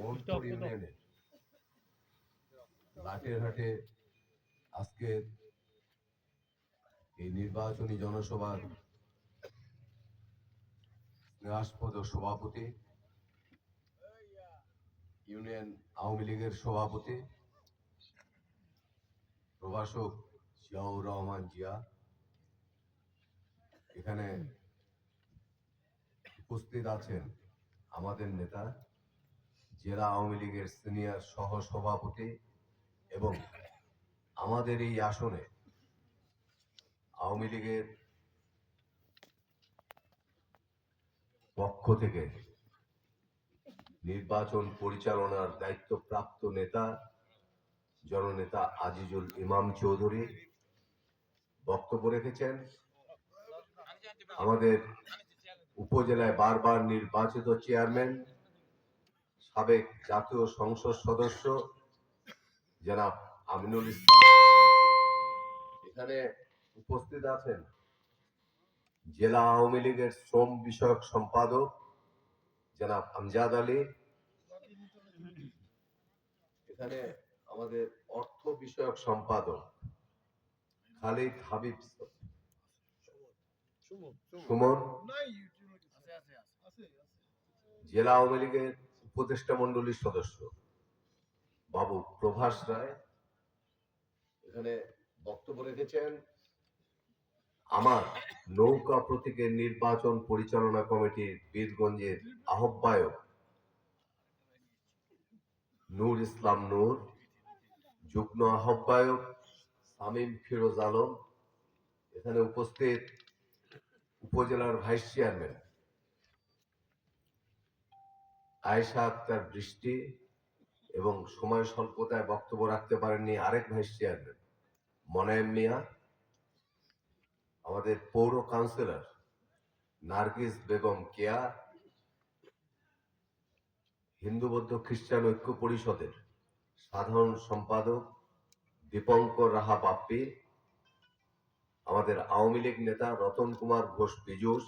মোহনপুর ইউনিয়নের লাটেরহাটে আজকে এই নির্বাচনী জনসভার স্নেহাস্পদ সভাপতি ইউনিয়ন আওয়ামী লীগের সভাপতি প্রভাষক জিয়াউর রহমান জিয়া এখানে উপস্থিত আছেন আমাদের নেতা জেলা আওয়ামী লীগের সিনিয়র সহ সভাপতি এবং আমাদের এই আসনে আওয়ামী লীগের পক্ষ থেকে নির্বাচন পরিচালনার দায়িত্বপ্রাপ্ত নেতা, জননেতা আজিজুল ইমাম চৌধুরী বক্তব্য রেখেছেন। আমাদের উপজেলায় বারবার নির্বাচিত চেয়ারম্যান সাবেক জাতীয় সংসদ সদস্য জনাব আমিনুল ইসলাম। এখানে উপস্থিত আছেন জেলা আওয়ামী লীগের শ্রম বিষয়ক সম্পাদক জনাব আমজাদ আলী। এখানে আমাদের অর্থ বিষয়ক সম্পাদক খালিদ হাবিব। সুমন। জেলা আওয়ামী লীগের উপদেষ্টা মন্ডলীর সদস্য। বাবু প্রভাস রায় এখানে বক্তব্য রেখেছেন। আমার নৌকা প্রতীকের নির্বাচন পরিচালনা কমিটির বীরগঞ্জের আহ্বায়ক নূর ইসলাম নূর, যুগ্ম আহ্বায়ক সামিম ফিরোজ আলম, এখানে উপস্থিত উপজেলার ভাইস চেয়ারম্যান আয়েশা আক্তার বৃষ্টি এবং সময় স্বল্পতায় বক্তব্য রাখতে পারেননি আরেক ভাইস চেয়ারম্যান। মনায়েম মিয়া, আমাদের পৌর কাউন্সিলর নার্গিস বেগম কেয়া, হিন্দু বৌদ্ধ খ্রিস্টান ঐক্য পরিষদের সাধারণ সম্পাদক দীপঙ্কর রাহা বাপ্পি, আমাদের আওয়ামী লীগ নেতা রতন কুমার ঘোষ পীযুষ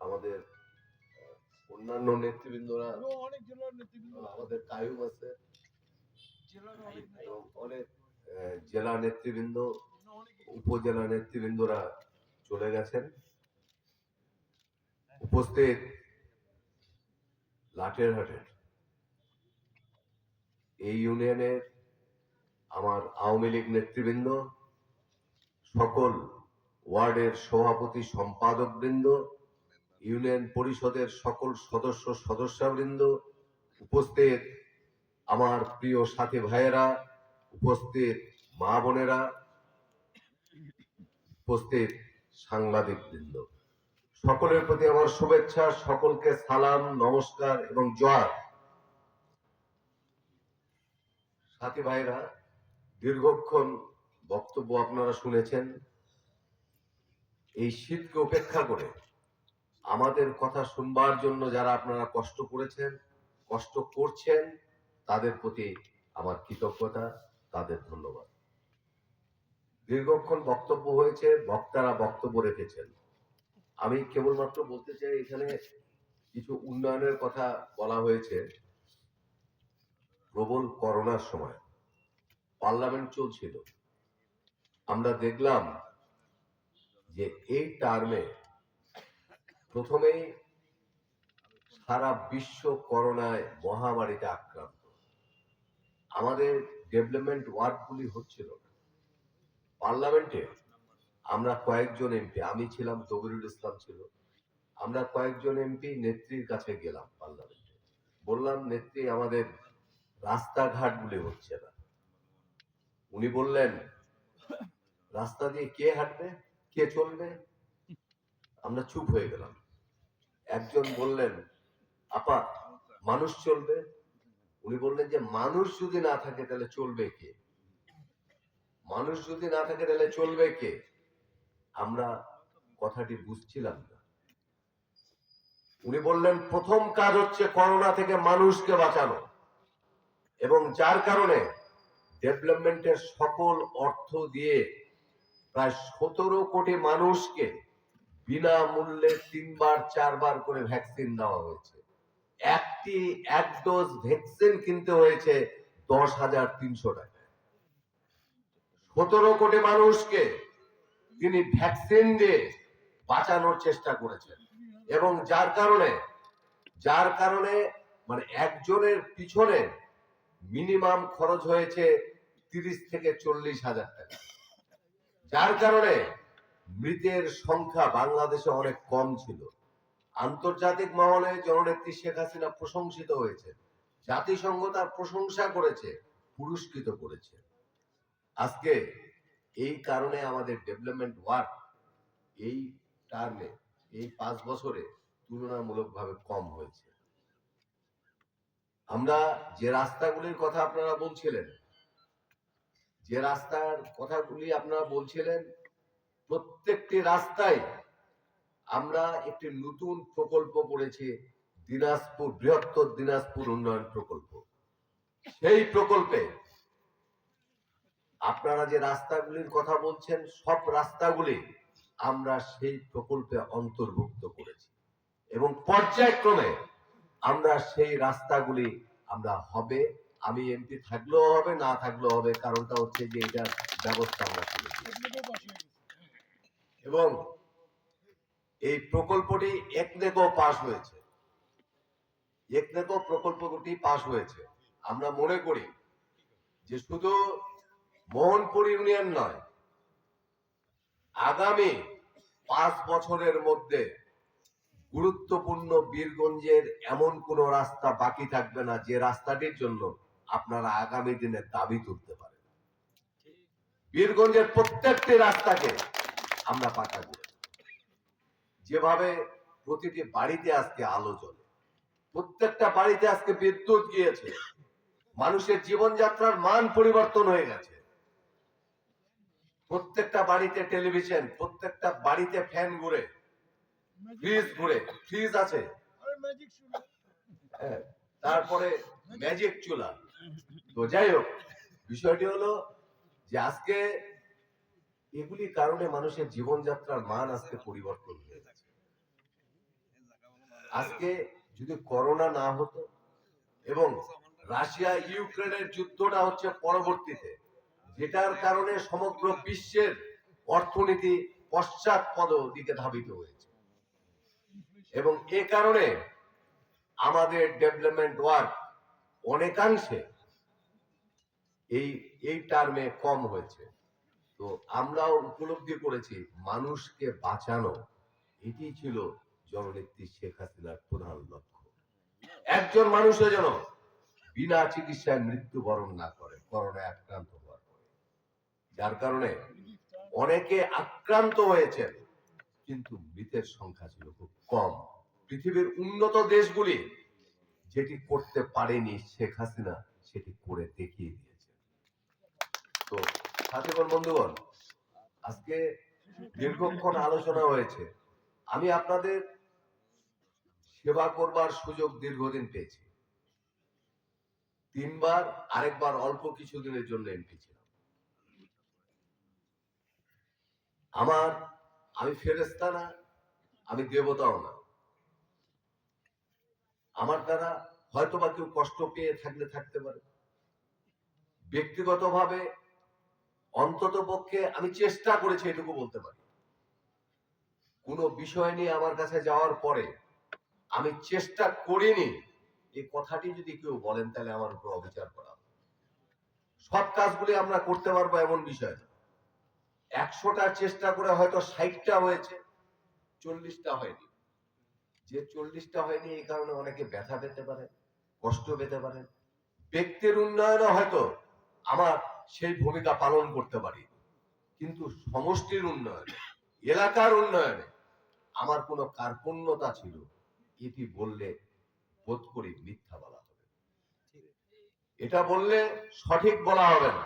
আমাদের অন্যান্য নেতৃবৃন্দরা অনেক জেলার নেতৃবৃন্দ। আমাদের কায়ুম আছে। অনেক জেলা নেতৃবৃন্দ উপজেলা নেতৃবৃন্দরা চলে গেছেন। উপস্থিত লাটেরহাটের এই ইউনিয়নের আমার আওয়ামী লীগ নেতৃবৃন্দ সকল ওয়ার্ডের সভাপতি সম্পাদক বৃন্দ ইউনিয়ন পরিষদের সকল সদস্য, সদস্যবৃন্দ উপস্থিত, আমার প্রিয় সাথী ভাইয়েরা উপস্থিত, মা বোনেরা উপস্থিত সাংবাদিক বৃন্দ সকলের প্রতি আমার শুভেচ্ছা, সকলকে সালাম, নমস্কার এবং জয়। সাথী ভাইরা দীর্ঘক্ষণ বক্তব্য আপনারা শুনেছেন। এই শীতকে উপেক্ষা করে আমাদের কথা শুনবার জন্য যারা আপনারা কষ্ট করেছেন, কষ্ট করছেন, তাদের প্রতি আমার কৃতজ্ঞতা, তাদের ধন্যবাদ। দীর্ঘক্ষণ বক্তব্য হয়েছে, বক্তারা বক্তব্য রেখেছেন। আমি কেবলমাত্র বলতে চাই, এখানে কিছু উন্নয়নের কথা বলা হয়েছে। প্রবল করোনার সময় পার্লামেন্ট চলছিল। আমরা দেখলাম যে এই টার্মে প্রথমেই সারা বিশ্ব করোনায় মহামারীতে আক্রান্ত। আমাদের ডেভেলপমেন্ট ওয়ার্কগুলি হচ্ছিল না পার্লামেন্টে আমরা কয়েকজন এমপি, আমি ছিলাম, তবিরুল ইসলাম ছিল, আমরা কয়েকজন এমপি নেত্রীর কাছে গেলাম পার্লামেন্টে। বললাম, নেত্রী, আমাদের রাস্তাঘাটগুলি হচ্ছে না। উনি বললেন, রাস্তা দিয়ে কে হাঁটবে? কে চলবে? আমরা চুপ হয়ে গেলাম। একজন বললেন, আপা, মানুষ চলবে? উনি বললেন যে, মানুষ যদি না থাকে তাহলে চলবে কে? মানুষ যদি না থাকে তাহলে চলবে কে? আমরা কথাটি বুঝছিলাম না। উনি বললেন, প্রথম কাজ হচ্ছে করোনা থেকে মানুষকে বাঁচানো এবং যার কারণে ডেভেলপমেন্টের সকল অর্থ দিয়ে প্রায় সতেরো কোটি মানুষকে বিনামূল্যে তিনবার, চারবার করে ভ্যাকসিন দেওয়া হয়েছে। একটি, এক ডোজ ভ্যাকসিন কিনতে হয়েছে দশ হাজার তিনশো টাকা সতেরো কোটি মানুষকে তিনি ভ্যাকসিন দিয়ে বাঁচানোর চেষ্টা করেছেন। এবং যার কারণে যার কারণে মানে একজনের পিছনে মিনিমাম খরচ হয়েছে তিরিশ থেকে চল্লিশ হাজার টাকা। যার কারণে মৃতের সংখ্যা বাংলাদেশে অনেক কম ছিল। আন্তর্জাতিক মহলে জননেত্রী শেখ হাসিনা প্রশংসিত হয়েছে জাতিসংঘ তার প্রশংসা করেছে, পুরস্কৃত করেছে। আজকে এই কারণে আমাদের ডেভেলপমেন্ট ওয়ার্ক এই টার্মে, এই পাঁচ বছরে তুলনামূলকভাবে কম হয়েছে। আমরা যে রাস্তাগুলির কথা আপনারা বলছিলেন, যে রাস্তার কথাগুলি আপনারা বলছিলেন প্রত্যেকটি রাস্তায় আমরা একটি নতুন প্রকল্প করেছি, দিনাজপুর, বৃহত্তর দিনাজপুর উন্নয়ন প্রকল্প। সেই প্রকল্পে আপনারা যে রাস্তাগুলির কথা বলছেন, সব রাস্তাগুলি আমরা সেই প্রকল্পে অন্তর্ভুক্ত করেছি। এবং পর্যায়ক্রমে আমরা সেই রাস্তাগুলি আমরা হবে, আমি এমপি থাকলেও হবে, না থাকলেও হবে, কারণটা হচ্ছে যে এটার ব্যবস্থা আমরা করেছি টেকনিকও পাশ হয়ে গেছে এবং এই প্রকল্পটি একনেকও পাশ হয়েছে। একনেকও প্রকল্পটি পাশ হয়েছে। আমরা মনে করি যে শুধু মোহনপুর ইউনিয়ন নয়, আগামী পাঁচ বছরের মধ্যে গুরুত্বপূর্ণ বীরগঞ্জের এমন কোন রাস্তা বাকি থাকবে না যে রাস্তাটির জন্য আপনারা আগামী দিনে দাবি তুলতে পারেন। বীরগঞ্জের প্রত্যেকটি রাস্তাকে আমরা করে যেভাবে প্রতিটি বাড়িতে আজকে আলো জ্বলে প্রত্যেকটা বাড়িতে আজকে বিদ্যুৎ গিয়েছে মানুষের জীবনযাত্রার মান পরিবর্তন হয়ে গেছে। প্রত্যেকটা বাড়িতে টেলিভিশন প্রত্যেকটা বাড়িতে ফ্যান ঘুরে ফ্রিজ ঘুরে ফ্রিজ আছে। হ্যাঁ, তারপরে ম্যাজিক চুলা। তো যাই হোক বিষয়টি হলো যে আজকে এগুলি কারণে মানুষের জীবনযাত্রার মান আজকে পরিবর্তন হয়ে গেছে। আজকে যদি করোনা না হতো এবং রাশিয়া, ইউক্রেনের যুদ্ধটা হচ্ছে পরবর্তীতে, যেটার কারণে সমগ্র বিশ্বের অর্থনীতি পশ্চাৎপদ দিকে ধাবিত হয়েছে। এবং এ কারণে আমাদের ডেভেলপমেন্ট ওয়ার্ক অনেকাংশে এই এই টার্মে কম হয়েছে। তো আমরাও উপলব্ধি করেছি, মানুষকে বাঁচানো। এটি ছিল জননেত্রী শেখ হাসিনার প্রধান লক্ষ্য। একজন মানুষও যেন বিনা চিকিৎসায় মৃত্যুবরণ না করে, করোনায় আক্রান্ত হওয়ার পরে। যার কারণে অনেকে আক্রান্ত হয়েছেন, কিন্তু মৃতের সংখ্যা ছিল খুব কম। পৃথিবীর উন্নত দেশগুলি যেটি করতে পারেনি শেখ হাসিনা, সেটি করে দেখিয়ে দিয়েছে। তো সাথীগণ বন্ধুগণ, আজকে দীর্ঘক্ষণ আলোচনা হয়েছে। আমি আপনাদের সেবা করবার সুযোগ দীর্ঘদিন পেয়েছি। তিনবার, আরেকবার অল্প কিছুদিনের জন্য এমপি ছিলাম। আমার, আমি ফেরেস্তা না, আমি দেবতাও না। আমার দ্বারা হয়তো বা কেউ কষ্ট পেয়ে থাকলে থাকতে পারে। ব্যক্তিগতভাবে অন্তত পক্ষে আমি চেষ্টা করেছি এটুকু বলতে পারি। কোনো বিষয় নিয়ে আমার কাছে যাওয়ার পরে আমি চেষ্টা করিনি এই কথাটি যদি কেউ বলেন, তাহলে আমার উপর অবিচার করা সব কাজগুলি আমরা করতে পারব এমন বিষয় একশোটা চেষ্টা করে হয়তো ষাটটা হয়েছে, চল্লিশটা হয়নি। যে চল্লিশটা হয়নি, এই কারণে অনেকে ব্যথা পেতে পারে, কষ্ট পেতে পারে। ব্যক্তির উন্নয়নে হয়তো আমার সেই ভূমিকা পালন করতে পারি। কিন্তু সমষ্টির উন্নয়নে, এলাকার উন্নয়নে আমার কোনো কার্পণ্যতা ছিল, এটি বললে বোধ করি মিথ্যা বলা হবে। এটা বললে সঠিক বলা হবে না।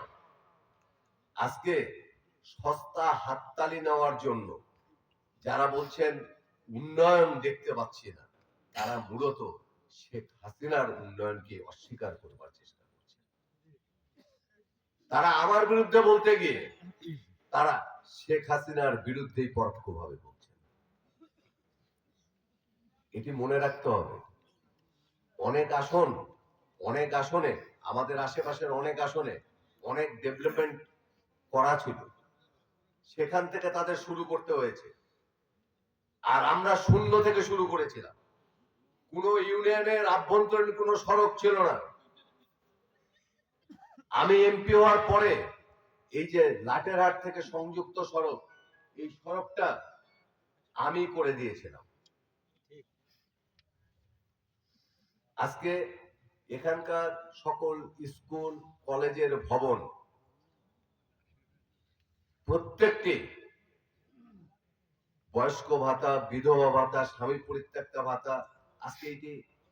আজকে সস্তা হাততালি নেওয়ার জন্য যারা বলছেন উন্নয়ন দেখতে পাচ্ছি না, তারা মূলত শেখ হাসিনার উন্নয়নকে অস্বীকার করবার চেষ্টা তারা আমার বিরুদ্ধে বলতে গিয়ে, তারা শেখ হাসিনার বিরুদ্ধেই পরোক্ষভাবে বলছেন এটি মনে রাখতে হবে। অনেক আসন, অনেক আসনে, আমাদের আশেপাশের অনেক আসনে অনেক ডেভেলপমেন্ট করা ছিল। সেখান থেকে তাদের শুরু করতে হয়েছে। আর আমরা শূন্য থেকে শুরু করেছিলাম। কোনো ইউনিয়নের আভ্যন্তরীণ কোনো সড়ক ছিল না। আমি এমপি হওয়ার পরে এই যে লাটেরহাট থেকে সংযুক্ত সড়ক, এই সড়কটা আমি করে দিয়েছিলাম। আজকে এখানকার সকল স্কুল, কলেজের ভবন, প্রত্যেকটি বয়স্ক ভাতা, বিধবা ভাতা, স্বামী পরিত্যক্তা ভাতা, আজকে এই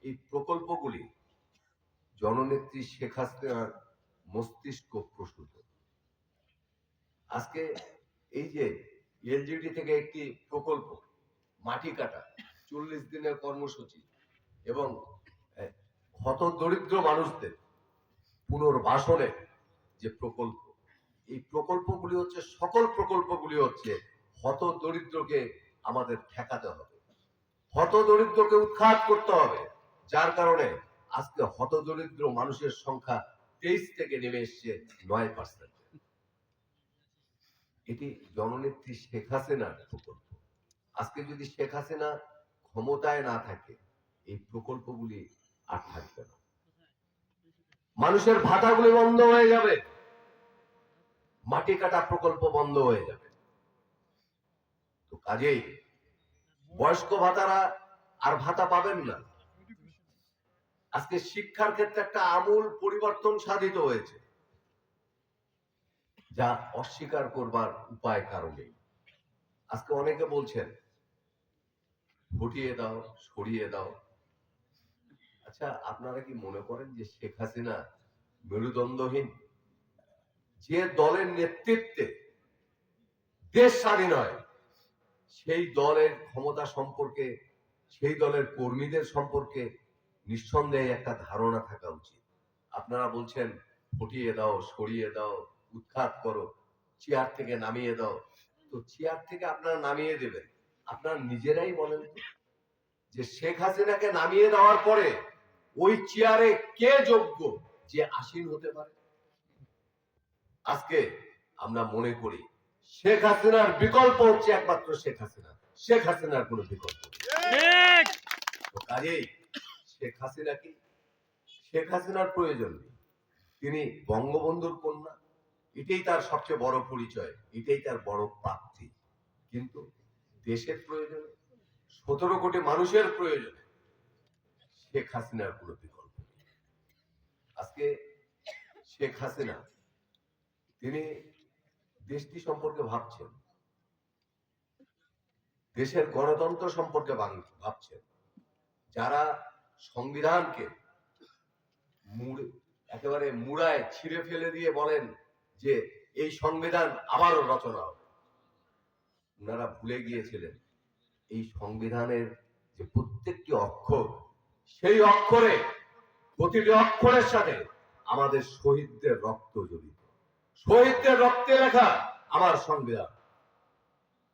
এই প্রকল্পগুলি জননেত্রী শেখ হাসিনার মস্তিষ্ক প্রসূত আজকে এই যে এলজিডি থেকে একটি প্রকল্প, মাটি কাটা, চল্লিশ দিনের কর্মসূচি এবং হত দরিদ্র মানুষদের পুনর্বাসনের যে প্রকল্প, এই প্রকল্পগুলি হচ্ছে, সকল প্রকল্পগুলি হচ্ছে হত দরিদ্রকে আমাদের ঠেকাতে হবে। হত দরিদ্রকে উৎখাত করতে হবে, যার কারণে আজকে হত দরিদ্র মানুষের সংখ্যা তেইশ থেকে নেমে এসছে নয় পার্সেন্ট এটি জননেত্রী শেখ হাসিনার প্রকল্প। আজকে যদি শেখ হাসিনা ক্ষমতায় না থাকে, এই প্রকল্পগুলি আর থাকবে না। মানুষের ভাতাগুলি বন্ধ হয়ে যাবে। মাটি কাটা প্রকল্প বন্ধ হয়ে যাবে। তো কাজেই বয়স্ক ভাতারা আর ভাতা পাবেন না। আজকে শিক্ষার ক্ষেত্রে একটা আমূল পরিবর্তন সাধিত হয়েছে। যা অস্বীকার করবার উপায় কারণে আজকে অনেকে বলছেন হটিয়ে দাও, সরিয়ে দাও। আচ্ছা আপনারা কি মনে করেন যে শেখ হাসিনা মেরুদণ্ডহীন? যে দলের নেতৃত্বে দেশ স্বাধীন হয়, সেই দলের ক্ষমতা সম্পর্কে, সেই দলের কর্মীদের সম্পর্কে নিঃসন্দেহে একটা ধারণা থাকা উচিত। আপনারা বলছেন হটিয়ে দাও সরিয়ে দাও উৎখাত করো চেয়ার থেকে নামিয়ে দাও। তো চেয়ার থেকে আপনারা নামিয়ে দেবেন। আপনারা নিজেরাই বলেন যে শেখ হাসিনাকে নামিয়ে দেওয়ার পরে ওই চেয়ারে কে যোগ্য যে আসীন হতে পারে? আজকে আমরা মনে করি শেখ হাসিনার বিকল্প হচ্ছে একমাত্র শেখ হাসিনা। শেখ হাসিনার কোনো বিকল্প। কাজেই শেখ হাসিনা কি? শেখ হাসিনার প্রয়োজন নেই তিনি বঙ্গবন্ধুর কন্যা, এটাই তার সবচেয়ে বড় পরিচয়, এটাই তার বড় প্রাপ্তি। কিন্তু দেশের প্রয়োজনে, সতেরো কোটি মানুষের প্রয়োজনে শেখ হাসিনার কোনো বিকল্প আজকে শেখ হাসিনা, তিনি দেশটি সম্পর্কে ভাবছেন, দেশের গণতন্ত্র সম্পর্কে ভাবছেন। যারা সংবিধানকে একেবারে মুড়ায় ছিঁড়ে ফেলে দিয়ে বলেন যে এই সংবিধান আবারও রচনা হবে। ওনারা ভুলে গিয়েছিলেন, এই সংবিধানের যে প্রত্যেকটি অক্ষর, সেই অক্ষরে, প্রতিটি অক্ষরের সাথে আমাদের শহীদদের রক্ত জড়িত। শহীদদের রক্তে লেখা আমার সংবিধান।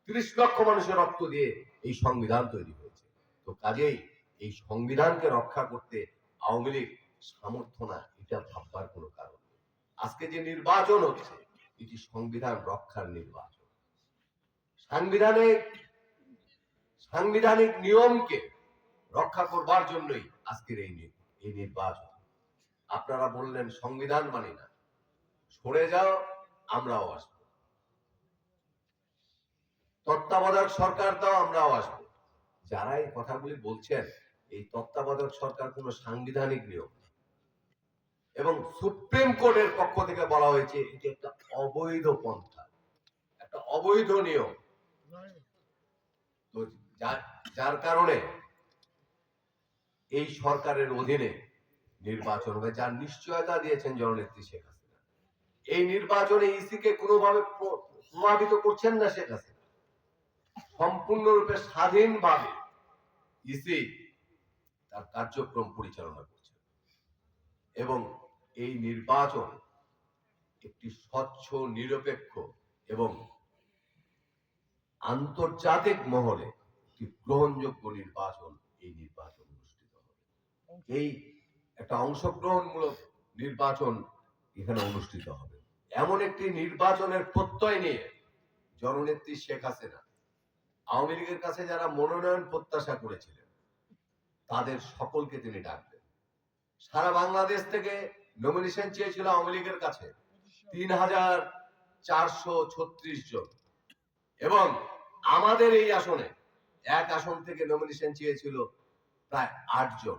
ত্রিশ লক্ষ মানুষের রক্ত দিয়ে এই সংবিধান তৈরি হয়েছে। তো কাজেই এই সংবিধানকে রক্ষা করতে আওয়ামী লীগ সামর্থ্য না, এটা ভাববার কোনো কারণ নেই। আজকে যে নির্বাচন হচ্ছে, এটি সংবিধান রক্ষার নির্বাচন। সাংবিধানিক সাংবিধানিক নিয়মকে রক্ষা করবার জন্যই আজকের এই এই নির্বাচন। আপনারা বললেন, সংবিধান মানি না। সরে যাও, আমরাও আসব। তত্ত্বাবধায়ক সরকার দাও আমরাও আসব। যারা এই কথাগুলি বলছেন এই তত্ত্বাবধায়ক সরকার কোনো সাংবিধানিক নিয়ম না। এবং সুপ্রিম কোর্টের পক্ষ থেকে বলা হয়েছে এটি একটা অবৈধ পন্থা, একটা অবৈধ নিয়ম তো যার কারণে এই সরকারের অধীনে নির্বাচন হবে, যার নিশ্চয়তা দিয়েছেন জননেত্রী শেখ হাসিনা। এই নির্বাচনে ইসিকে কোনোভাবে প্রভাবিত করছেন না শেখ হাসিনা। সম্পূর্ণরূপে স্বাধীনভাবে ইসি তার কার্যক্রম পরিচালনা করছে। এবং এই নির্বাচন একটি স্বচ্ছ নিরপেক্ষ এবং আন্তর্জাতিক মহলে একটি গ্রহণযোগ্য নির্বাচন এই নির্বাচন অনুষ্ঠিত হবে। এই একটা অংশগ্রহণমূলক নির্বাচন এখানে অনুষ্ঠিত হবে। এমন একটি নির্বাচনের প্রত্যয় নিয়ে জননেত্রী শেখ হাসিনা আওয়ামী লীগের কাছে যারা মনোনয়ন প্রত্যাশা করেছিলেন তাদের সকলকে তিনি ডাকলেন সারা বাংলাদেশ থেকে নমিনেশন চেয়েছিল আওয়ামী লীগের কাছে তিন হাজার চারশো ছত্রিশ জন। এবং আমাদের এই আসনে এক আসন থেকে নমিনেশন চেয়েছিল প্রায় আট জন।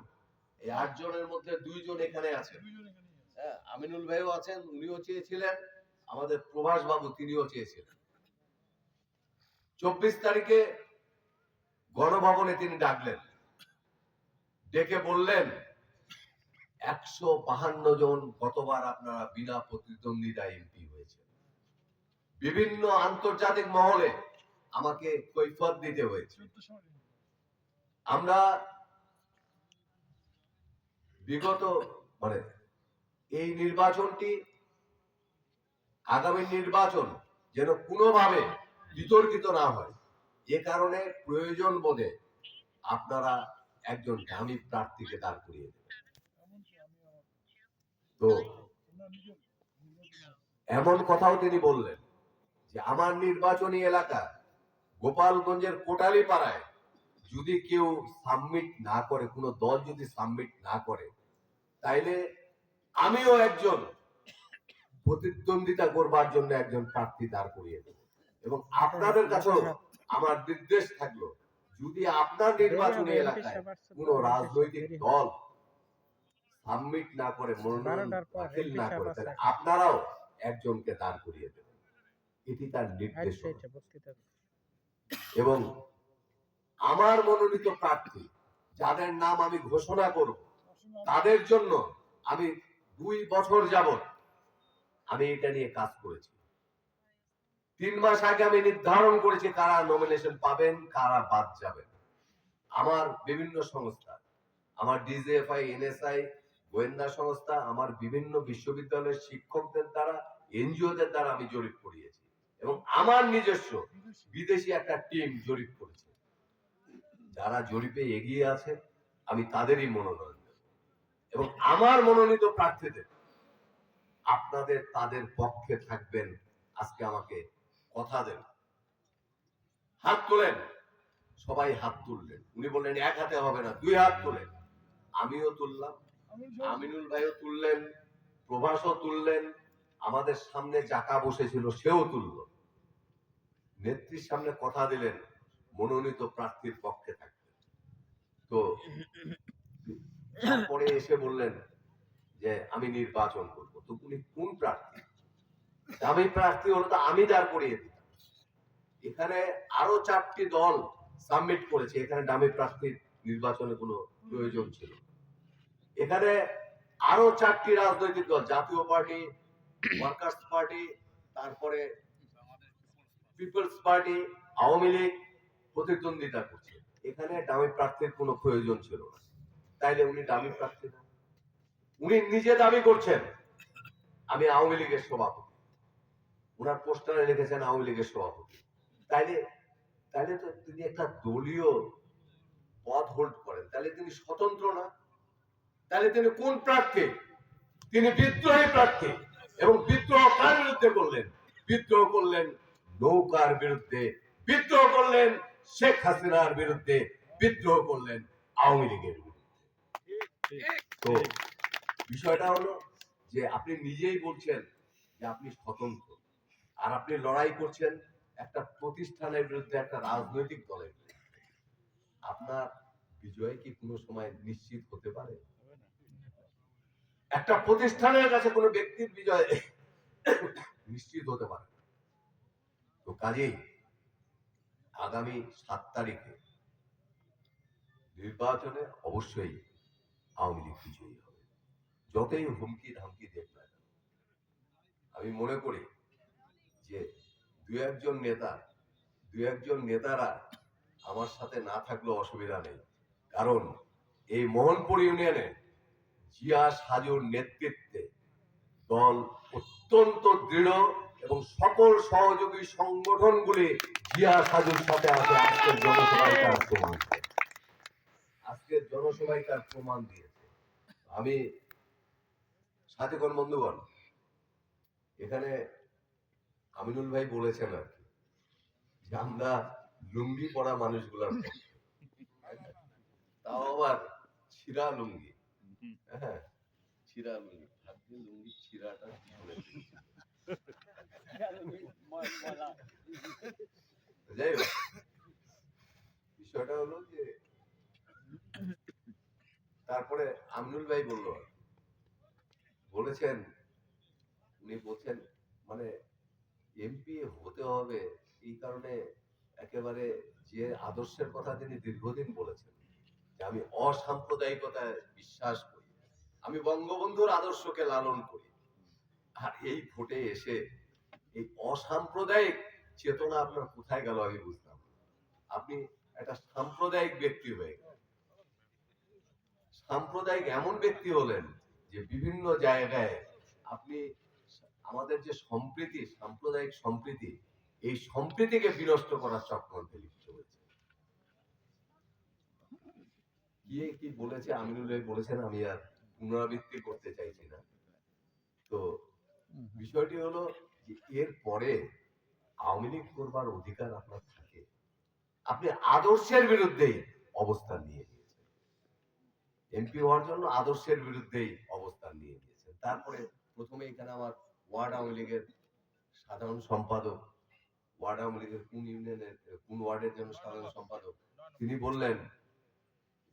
এই আট জনের মধ্যে দুইজন এখানে আছেন। আছে। হ্যাঁ, আমিনুল ভাইও আছেন উনিও চেয়েছিলেন আমাদের প্রভাস বাবু তিনিও চেয়েছিলেন। চব্বিশ তারিখে গণভবনে তিনি ডাকলেন। ডেকে বললেন, একশো বাহান্ন জন গতবার আপনারা বিনা প্রতিদ্বন্দ্বিতা এমপি হয়েছে বিভিন্ন আন্তর্জাতিক মহলে আমাকে কৈফত দিতে হয়েছে। আমরা বিগত মানে এই নির্বাচনটি, আগামী নির্বাচন যেন কোনোভাবে বিতর্কিত না হয়। এ কারণে প্রয়োজন বোধে আপনারা একজন দামি প্রার্থীকে দাঁড় করিয়ে আমার তো এমন কথাও তিনি বললেন যে, আমার নির্বাচনী এলাকা গোপালগঞ্জের কোটালি পাড়ায় যদি কেউ সাবমিট না করে, কোনো দল যদি সাবমিট না করে, তাইলে আমিও একজন প্রতিদ্বন্দ্বিতা করবার জন্য একজন প্রার্থী দাঁড় করিয়ে দেব। এবং আপনাদের কাছেও আমার নির্দেশ থাকল যদি আপনার নির্বাচনী এলাকায় কোনো রাজনৈতিক দল সাবমিট না করে মনোনয়ন দাখিল না করে তাহলে আপনারাও একজনকে দাঁড় করিয়ে দেবেন। এটি তার নির্দেশ আচ্ছা আচ্ছা বুঝতে পারছি। এবং আমার মনোনীত প্রার্থী যাদের নাম আমি ঘোষণা করব তাদের জন্য আমি দুই বছর যাবত আমি এটা নিয়ে কাজ করেছি। তিন মাস আগে আমি নির্ধারণ করেছি কারা নমিনেশন পাবেন, কারা বাদ যাবেন। আমার বিভিন্ন সংস্থা, আমার ডিজিএফআই এনএসআই গোয়েন্দা সংস্থা, আমার বিভিন্ন বিশ্ববিদ্যালয়ের শিক্ষকদের দ্বারা, এনজিওদের দ্বারা আমি জরিপ করিয়েছি এবং আমার নিজস্ব বিদেশি একটা টিম জরিপ করেছে। যারা জরিপে এগিয়ে আছে, আমি তাদেরই মনোনয়ন দেব। এবং আমার মনোনীত প্রার্থীদের, আপনাদের, তাদের পক্ষে থাকবেন, আজকে আমাকে কথা দেন। হাত তোলেন। সবাই হাত তুললেন। উনি বললেন, এক হাতে হবে না, দুই হাত তোলেন। আমিও তুললাম আমি আমিনুল ভাইও তুললেন, প্রভাসও তুললেন, আমাদের সামনে জাকা বসেছিল, সেও তুলল। নেত্রীর সামনে কথা দিলেন, মনোনীত প্রার্থীর পক্ষে থাকবেন তো তারপরে এসে বললেন যে, আমি নির্বাচন করব। তো উনি কোন প্রার্থী? আমি প্রার্থী হলো তো আমি দাঁড় করিয়ে দিতাম এখানে আরও চারটি দল সাবমিট করেছে, এখানে ডামি প্রার্থীর নির্বাচনে কোনো প্রয়োজন ছিল। এখানে আরও চারটি রাজনৈতিক দল, জাতীয় পার্টি ওয়ার্কার্স পার্টি তারপরে পিপলস পার্টি আওয়ামী লীগ প্রতিদ্বন্দ্বিতা করছে। এখানে দামি প্রার্থীর কোনো প্রয়োজন ছিল না। তাইলে উনি দামি প্রার্থী উনি নিজে দাবি করছেন, আমি আওয়ামী লীগের সভাপতি। ওনার পোস্টারে লিখেছেন আওয়ামী লীগের সভাপতি। তাইলে তাইলে তো তিনি একটা দলীয় পদ হোল্ড করেন। তাহলে তিনি স্বতন্ত্র না? তাহলে তিনি কোন প্রার্থী? তিনি বিদ্রোহী প্রার্থী এবং বিদ্রোহ কার বিরুদ্ধে করলেন? বিদ্রোহ করলেন নৌকার বিরুদ্ধে, বিদ্রোহ করলেন শেখ হাসিনার বিরুদ্ধে, বিদ্রোহ করলেন আওয়ামী লীগের তো, বিষয়টা হলো যে আপনি নিজেই বলছেন যে আপনি স্বতন্ত্র। আর আপনি লড়াই করছেন একটা প্রতিষ্ঠানের বিরুদ্ধে, একটা রাজনৈতিক দলের। আপনার বিজয় কি কোনো সময় নিশ্চিত হতে পারে একটা প্রতিষ্ঠানের কাছে কোনো ব্যক্তির বিজয় নিশ্চিত হতে পারে। তো কাজেই আগামী সাত তারিখে নির্বাচনে অবশ্যই আওয়ামী লীগ বিজয়ী হবে যতই হুমকি ধামকি দেখ আমি মনে করি যে দু একজন নেতা, দু একজন নেতারা আমার সাথে না থাকলেও অসুবিধা নেই। কারণ এই মোহনপুর ইউনিয়নে জিয়া সাজুর নেতৃত্বে দল অত্যন্ত দৃঢ় এবং সকল সহযোগী সংগঠনগুলি জিয়া সাজুর সাথে আছে। আজকের জনসভায় প্রমাণ করে। আজকের জনসভায় তার প্রমাণ দিয়েছে। আমি সাথীগণ বন্ধুগণ? এখানে আমিনুল ভাই বলেছেন আর কি, যে আমরা লুঙ্গি পরা মানুষগুলার। তাও আবার ছিঁড়া লুঙ্গি। হ্যাঁ ছিঁড়া লুঙ্গি। ভাবছি লুঙ্গি ছিঁড়াটা যাই হোক, বিষয়টা হলো যে তারপরে আমিনুল ভাই বলল বলেছেন, উনি বলছেন মানে এমপি হতে হবে এই কারণে একেবারে যে আদর্শের কথা তিনি দীর্ঘদিন বলেছেন, যে আমি অসাম্প্রদায়িকতায় বিশ্বাস করি, আমি বঙ্গবন্ধুর আদর্শকে লালন করি। আর এই ভোটে এসে এই অসাম্প্রদায়িক চেতনা আপনার কোথায় গেল আমি বুঝলাম আপনি একটা সাম্প্রদায়িক ব্যক্তি হয়ে সাম্প্রদায়িক এমন ব্যক্তি হলেন যে বিভিন্ন জায়গায় আপনি আমাদের যে সম্প্রীতি, সাম্প্রদায়িক সম্প্রীতি, এই সম্প্রীতিকে বিনষ্ট করার চক্রান্তে লিপ্ত হয়েছে। কে কি বলেছে? আমিনুল বলেছেন, আমি আর পুনরাবৃত্তি করতে চাইছি না। তো বিষয়টি হলো যে এর পরে আওয়ামী লীগ করবার অধিকার আপনার থাকে। আপনি আদর্শের বিরুদ্ধেই অবস্থান নিয়ে নিয়েছেন। এমপি হওয়ার জন্য আদর্শের বিরুদ্ধেই অবস্থান নিয়ে নিয়েছেন। তারপরে প্রথমে এখানে আমার ওয়ার্ড আওয়ামী লীগের সাধারণ সম্পাদক, ওয়ার্ড আওয়ামী লীগের কোন ইউনিয়নের, কোন ওয়ার্ডের জন্য সাধারণ সম্পাদক, তিনি বললেন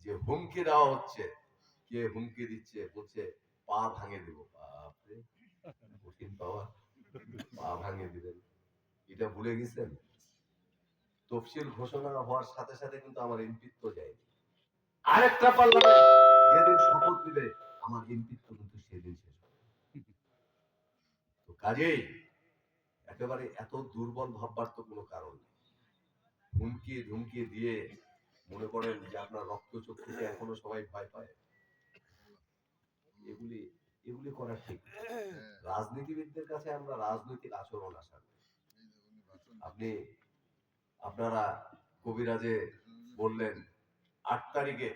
যে হুমকি দেওয়া হচ্ছে। কে হুমকি দিচ্ছে? বলছে, পা ভাঙে দেবো। কঠিন পাওয়া। পা ভাঙে দিবেন এটা ভুলে গেছেন? তফসিল ঘোষণা হওয়ার সাথে সাথে কিন্তু আমার এমপিত্ব যায়নি। আরেকটা পার্লামেন্ট যেদিন শপথ দিবে, আমার এমপিত্ব কিন্তু সেদিন শেষ কাজেই একেবারে এত দুর্বল ভাববার তো কোনো কারণ নেই। হুমকি, ধুমকি দিয়ে মনে করেন যে আপনার রক্ত চক্ষুকে এখনও সবাই ভয় পায়। এগুলি এগুলি করা ঠিক রাজনীতিবিদদের কাছে আমরা রাজনৈতিক আচরণ আশা আপনি, আপনারা কবিরাজে বললেন, আট তারিখে,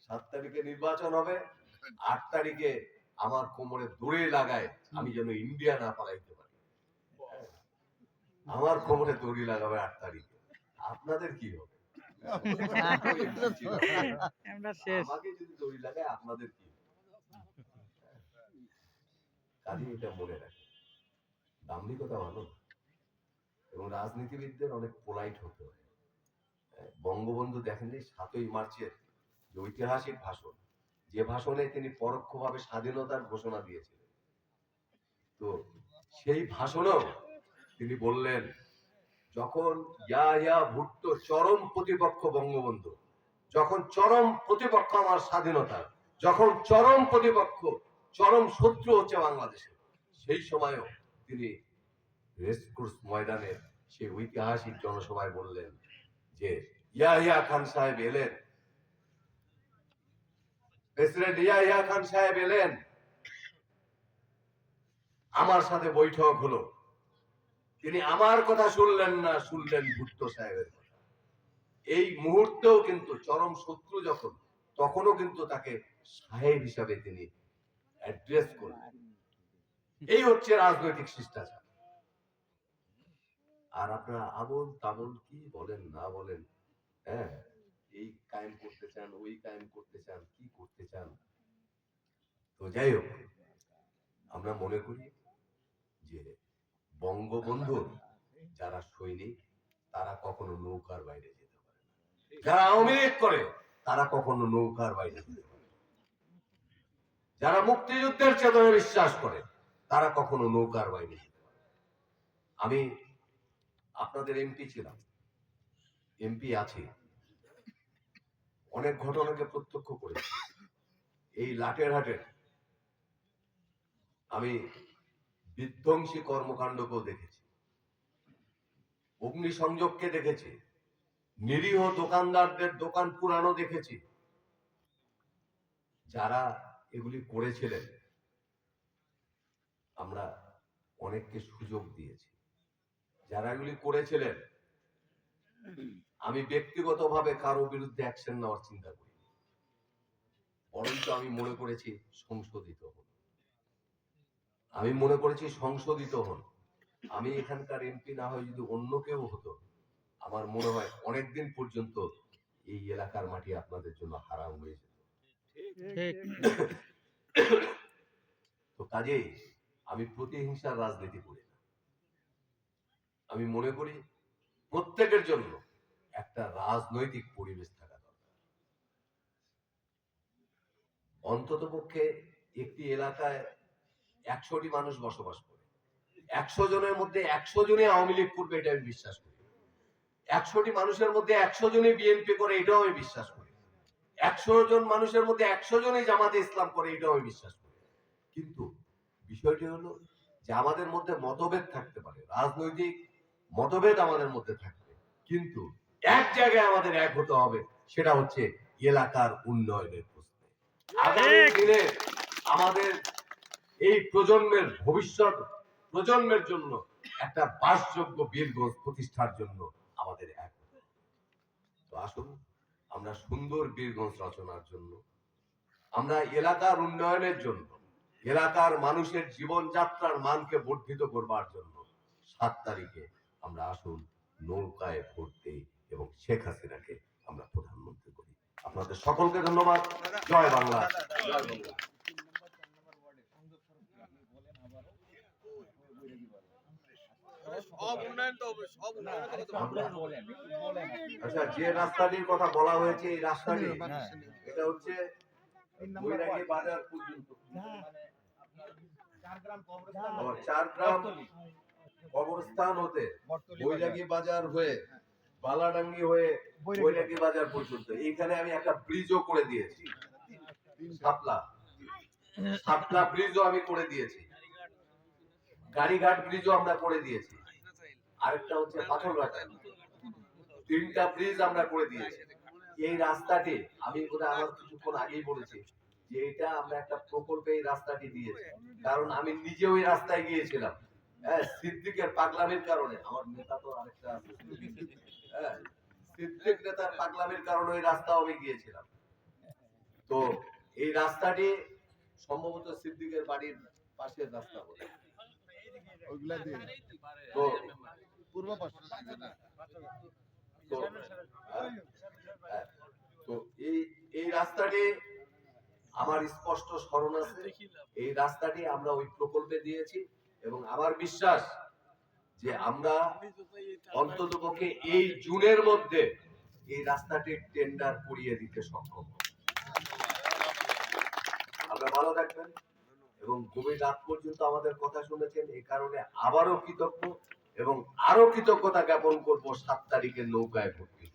সাত তারিখে নির্বাচন হবে, আট তারিখে আমার কোমরে দড়ি লাগায় আমি যেন ইন্ডিয়া না পালাইতে পারি। আমার কোমরে দড়ি লাগাবে আট তারিখে। আপনাদের কি হবে? আমাকে যদি দড়ি লাগায় আপনাদের কি? কাজে এটা মনে রাখে দাম্ভিকতা ভালো এবং রাজনীতিবিদদের অনেক পোলাইট হতে হয়। হ্যাঁ, বঙ্গবন্ধু দেখেন যে সাতই মার্চের যে ঐতিহাসিক ভাষণ যে ভাষণে তিনি পরোক্ষভাবে স্বাধীনতার ঘোষণা দিয়েছিলেন। তো সেই ভাষণেও তিনি বললেন, যখন ইয়া ইয়া ভুট্টো চরম প্রতিপক্ষ বঙ্গবন্ধু, যখন চরম প্রতিপক্ষ আমার স্বাধীনতা, যখন চরম প্রতিপক্ষ, চরম শত্রু হচ্ছে বাংলাদেশে। সেই সময়ও তিনি রেসকোর্স ময়দানে সেই ঐতিহাসিক জনসভায় বললেন যে ইয়াহিয়া খান সাহেব এলেন প্রেসিডেন্ট ইয়াহিয়া খান সাহেব এলেন। আমার সাথে বৈঠক হলো। তিনি আমার কথা শুনলেন না, শুনলেন ভুট্টো সাহেবের কথা। এই মুহূর্তেও কিন্তু চরম শত্রু যখন, তখনও কিন্তু তাকে সাহেব হিসাবে তিনি অ্যাড্রেস করলেন। এই হচ্ছে রাজনৈতিক শিষ্টাচার। আর আপনারা আবল তাবল কি বলেন, না বলেন হ্যাঁ? এই কায়েম করতে চান, ওই কায়েম করতে চান, কি করতে চান? তো যাই হোক, আমরা মনে করি যে বঙ্গবন্ধুর যারা সৈনিক, তারা কখনো নৌকার বাইরে যেতে পারে যারা আওয়ামী লীগ করে, তারা কখনো নৌকার বাইরে যেতে পারে যারা মুক্তিযুদ্ধের চেতনে বিশ্বাস করে, তারা কখনো নৌকার বাইরে যেতে পারে আমি আপনাদের এমপি ছিলাম, এমপি আছি। অনেক ঘটনাকে প্রত্যক্ষ করেছি। এই লাটের হাটের আমি বিধ্বংসী কর্মকাণ্ডকেও দেখেছি। অগ্নিসংযোগকে দেখেছি। নিরীহ দোকানদারদের দোকান পুরানো দেখেছি। যারা এগুলি করেছিলেন, আমরা অনেককে সুযোগ দিয়েছি। যারা এগুলি করেছিলেন আমি ব্যক্তিগতভাবে কারও বিরুদ্ধে অ্যাকশন নেওয়ার চিন্তা করি বরঞ্চ আমি মনে করেছি সংশোধিত হন। আমি মনে করেছি সংশোধিত হন। আমি এখানকার এমপি না হয়ে যদি অন্য কেউ হতো আমার মনে হয় অনেকদিন পর্যন্ত এই এলাকার মাটি আপনাদের জন্য হারাম হয়ে যেত। তো কাজেই আমি প্রতিহিংসার রাজনীতি করি না। আমি মনে করি প্রত্যেকের জন্য একটা রাজনৈতিক পরিবেশ থাকা দরকার। অন্তত পক্ষে একটি এলাকায় একশোটি মানুষ বসবাস করে। একশো জনের মধ্যে একশো জনই আওয়ামী লীগ করবে এটা আমি বিশ্বাস করি। একশোটি মানুষের মধ্যে একশো জনে বিএনপি করে, এটাও আমি বিশ্বাস করি। একশো জন মানুষের মধ্যে একশো জনই জামাতে ইসলাম করে, এটাও আমি বিশ্বাস করি। কিন্তু বিষয়টি হলো যে আমাদের মধ্যে মতভেদ থাকতে পারে, রাজনৈতিক মতভেদ আমাদের মধ্যে থাকবে। কিন্তু এক জায়গায় আমাদের এক হতে হবে সেটা হচ্ছে এলাকার উন্নয়নের প্রশ্নে। আগামী দিনে আমাদের এই প্রজন্মের ভবিষ্যৎ প্রজন্মের জন্য একটা বাসযোগ্য বীরগঞ্জ প্রতিষ্ঠার জন্য আমাদের এক হতে হবে। তো আসুন আমরা সুন্দর বীরগঞ্জ রচনার জন্য আমরা এলাকার উন্নয়নের জন্য এলাকার মানুষের জীবনযাত্রার মানকে বর্ধিত করবার জন্য সাত তারিখে আমরা আসুন নৌকায় ভোট দেই। এবং শেখ হাসিনাকে আমরা প্রধানমন্ত্রী করি। আপনাদের সকলকে ধন্যবাদ। জয় বাংলা। জয় আচ্ছা যে রাস্তাটির কথা বলা হয়েছে এই রাস্তাটি হ্যাঁ। এটা হচ্ছে তিন বৈরাগী বাজার পর্যন্ত। মানে চার গ্রাম কবরস্থান হতে বৈরাগী বাজার। হয়ে। বালাডাঙ্গি হয়ে বৈরাগী বাজার পর্যন্ত। এইখানে আমি একটা ব্রিজও করে দিয়েছি। শাপলা শাপলা ব্রিজও আমি করে দিয়েছি। গাড়িঘাট ব্রিজও আমরা করে দিয়েছি। আরেকটা হচ্ছে পাথরঘাটা। তিনটা ব্রিজ আমরা করে দিয়েছি। এই রাস্তাটি আমি বোধহয় আমার কিছুক্ষণ আগেই বলেছি যে এটা আমরা একটা প্রকল্পে এই রাস্তাটি দিয়েছি। কারণ আমি নিজে ওই রাস্তায় গিয়েছিলাম। হ্যাঁ সিদ্দিকের পাগলামির কারণে। আমার নেতা তো আরেকটা সিদ্দিক নেতার পাগলামির কারণে ওই রাস্তাও আমি গিয়েছিলাম। তো এই রাস্তাটি সম্ভবত সিদ্দিকের বাড়ির পাশের রাস্তা বলে ওইগুলা দিয়ে। তো পূর্ব পাশে তো হ্যাঁ, হ্যাঁ, তো এই এই রাস্তাটি আমার স্পষ্ট স্মরণ আছে। এই রাস্তাটি আমরা ওই প্রকল্পে দিয়েছি এবং আমার বিশ্বাস যে আমরা অন্তত পক্ষে এই জুনের মধ্যে এই রাস্তাটির টেন্ডার করিয়ে দিতে সক্ষম হব। আপনারা ভালো থাকবেন এবং গভীর রাত পর্যন্ত আমাদের কথা শুনেছেন। এই কারণে আবারও কৃতজ্ঞ এবং আরও কৃতজ্ঞতা জ্ঞাপন করব সাত তারিখের নৌকায় ভর্তি